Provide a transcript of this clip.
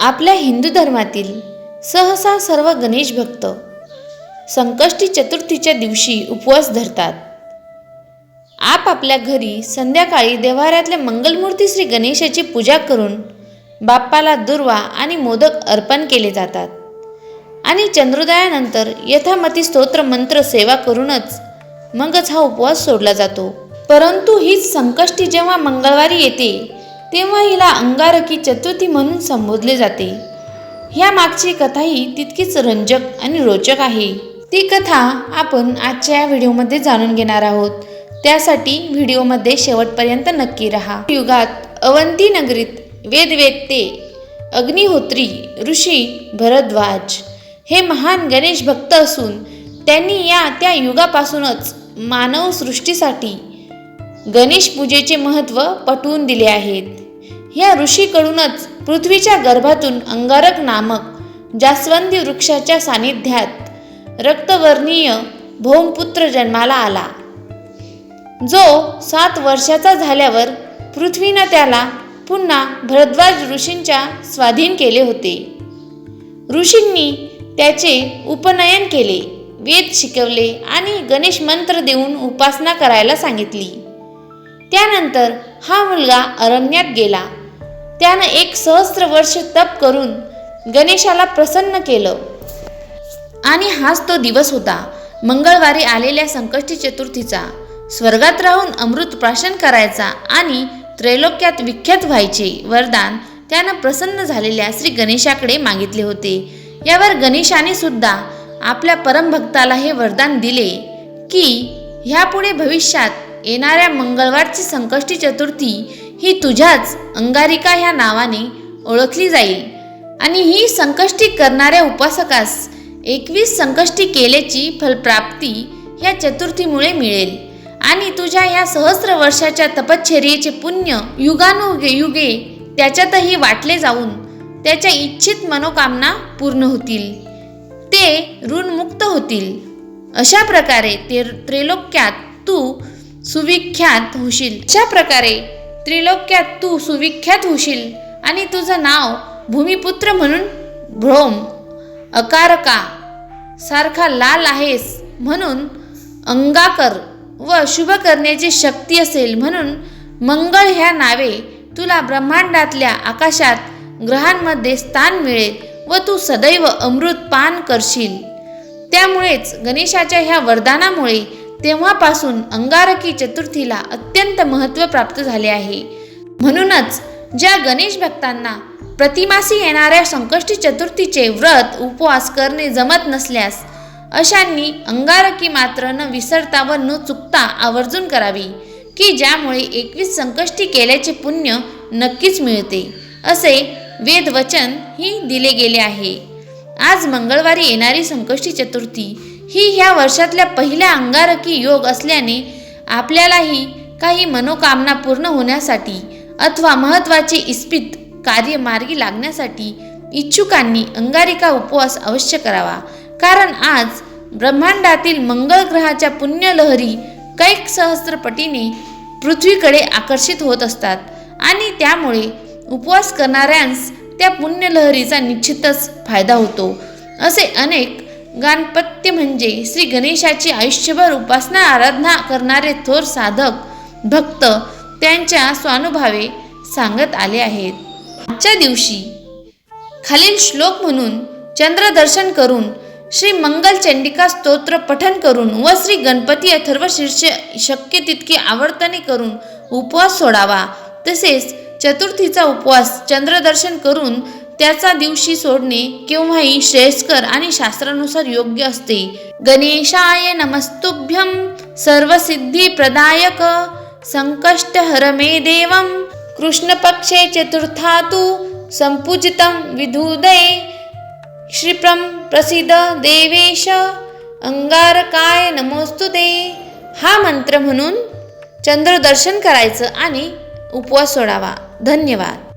आपल्या हिंदू धर्मातील सहसा सर्व गणेश भक्त संकष्टी चतुर्थीच्या दिवशी उपवास धरतात. आप आपल्या घरी संध्याकाळी देवाऱ्यातल्या मंगलमूर्ती श्री गणेशाची पूजा करून बाप्पाला दुर्वा आणि मोदक अर्पण केले जातात. आणि चंद्रोदयानंतर यथामती स्तोत्र मंत्र सेवा करूनच मगच हा उपवास सोडला जातो. परंतु हीच संकष्टी जेव्हा मंगळवारी येते तेव्हा हिला अंगारकी चतुर्थी म्हणून संबोधले जाते. ह्या मागची कथाही तितकीच रंजक आणि रोचक आहे. ती कथा आपण आजच्या या व्हिडिओमध्ये जाणून घेणार आहोत. त्यासाठी व्हिडिओमध्ये शेवटपर्यंत नक्की राहा. युगात अवंती नगरीत वेदवेत्ते अग्निहोत्री ऋषी भरद्वाज हे महान गणेश भक्त असून त्यांनी या त्या युगापासूनच मानव सृष्टीसाठी गणेश पूजेचे महत्त्व पटवून दिले आहेत. ह्या ऋषीकडूनच पृथ्वीच्या गर्भातून अंगारक नामक जास्वंदी वृक्षाच्या सानिध्यात रक्तवर्णीय भौमपुत्र जन्माला आला. जो सात वर्षाचा झाल्यावर पृथ्वीनं त्याला पुन्हा भरद्वाज ऋषींच्या स्वाधीन केले होते. ऋषींनी त्याचे उपनयन केले वेद शिकवले आणि गणेश मंत्र देऊन उपासना करायला सांगितली. त्यानंतर हा मुलगा अरण्यात गेला. त्यानं एक सहस्त्र वर्ष तप करून गणेशाला प्रसन्न केलं. आणि हाच तो दिवस होता. मंगळवारी आलेल्या संकष्टी चतुर्थीचा. स्वर्गात राहून अमृत प्राशन करायचा आणि त्रैलोक्यात विख्यात व्हायचे वरदान त्यानं प्रसन्न झालेल्या श्री गणेशाकडे मागितले होते. यावर गणेशाने सुद्धा आपल्या परमभक्ताला हे वरदान दिले की ह्यापुढे भविष्यात येणाऱ्या मंगळवारची संकष्टी चतुर्थी ही तुझ्याच अंगारिका ह्या नावाने ओळखली जाईल. आणि ही संकष्टी करणाऱ्या उपासकास एकवीस संकष्टी केल्याची फलप्राप्ती ह्या चतुर्थीमुळे मिळेल. आणि तुझ्या ह्या सहस्र वर्षाच्या तपश्चर्येचे पुण्य युगानुयुगे युगे त्याच्यातही वाटले जाऊन त्याच्या इच्छित मनोकामना पूर्ण होतील. ते ऋणमुक्त होतील. अशा प्रकारे ते त्रैलोक्यात तू सुविख्यात होशील. अशा प्रकारे त्रिलोक्यात तू सुविख्यात होशील आणि तुझं नाव भूमिपुत्र म्हणून भ्रोम. अकारका सारखा लाल आहेस म्हणून अंगाकर व शुभ करण्याची शक्ती असेल म्हणून मंगळ ह्या नावे तुला ब्रह्मांडातल्या आकाशात ग्रहांमध्ये स्थान मिळेल व तू सदैव अमृत पान करशील. त्यामुळेच गणेशाच्या ह्या वरदानामुळे तेव्हापासून अंगारकी चतुर्थीला अत्यंत महत्त्व प्राप्त झाले आहे. म्हणूनच ज्या गणेश भक्तांना प्रतिमासी येणाऱ्या संकष्टी चतुर्थीचे व्रत उपवास करणे जमत नसल्यास अशांनी अंगारकी मात्र न विसरता व न चुकता आवर्जून करावी की ज्यामुळे एकवीस संकष्टी केल्याचे पुण्य नक्कीच मिळते असे वेदवचन ही दिले गेले आहे. आज मंगळवारी येणारी संकष्टी चतुर्थी ही ह्या वर्षातल्या पहिल्या अंगारकी योग असल्याने आपल्यालाही काही मनोकामना पूर्ण होण्यासाठी अथवा महत्त्वाचे इस्पित कार्य मार्गी लागण्यासाठी इच्छुकांनी अंगारिका उपवास अवश्य करावा. कारण आज ब्रह्मांडातील मंगळ ग्रहाच्या पुण्यलहरी कैक सहस्त्रपटीने पृथ्वीकडे आकर्षित होत असतात आणि त्यामुळे उपवास करणाऱ्यांस त्या पुण्यलहरीचा निश्चितच फायदा होतो. असे अनेक गाणपत्य म्हणजे श्री गणेशाची आयुष्यभर उपासना आराधना करणारे थोर साधक भक्त त्यांच्या स्वानुभावे सांगत आले आहेत. आजच्या दिवशी खालील श्लोक म्हणून चंद्रदर्शन करून श्री मंगल चंडिका स्तोत्र पठन करून व श्री गणपती अथर्व शीर्ष शक्य तितके आवर्तने करून उपवास सोडावा तसेच चतुर्थीचा उपवास चंद्रदर्शन करून त्याचा दिवशी सोडणे केव्हाही श्रेयस्कर आणि शास्त्रानुसार योग्य असते. गणेशाय नमस्तुभ्यं सर्वसिद्धी प्रदायक संकष्ट हर मे देवं कृष्णपक्षे चतुर्थातु संपूजितं विधुदये क्षिप्रम प्रसिद्ध देवेश अंगारकाय नमोस्तु दे हा मंत्र म्हणून चंद्रदर्शन करायचं आणि उपवास सोडावा. धन्यवाद.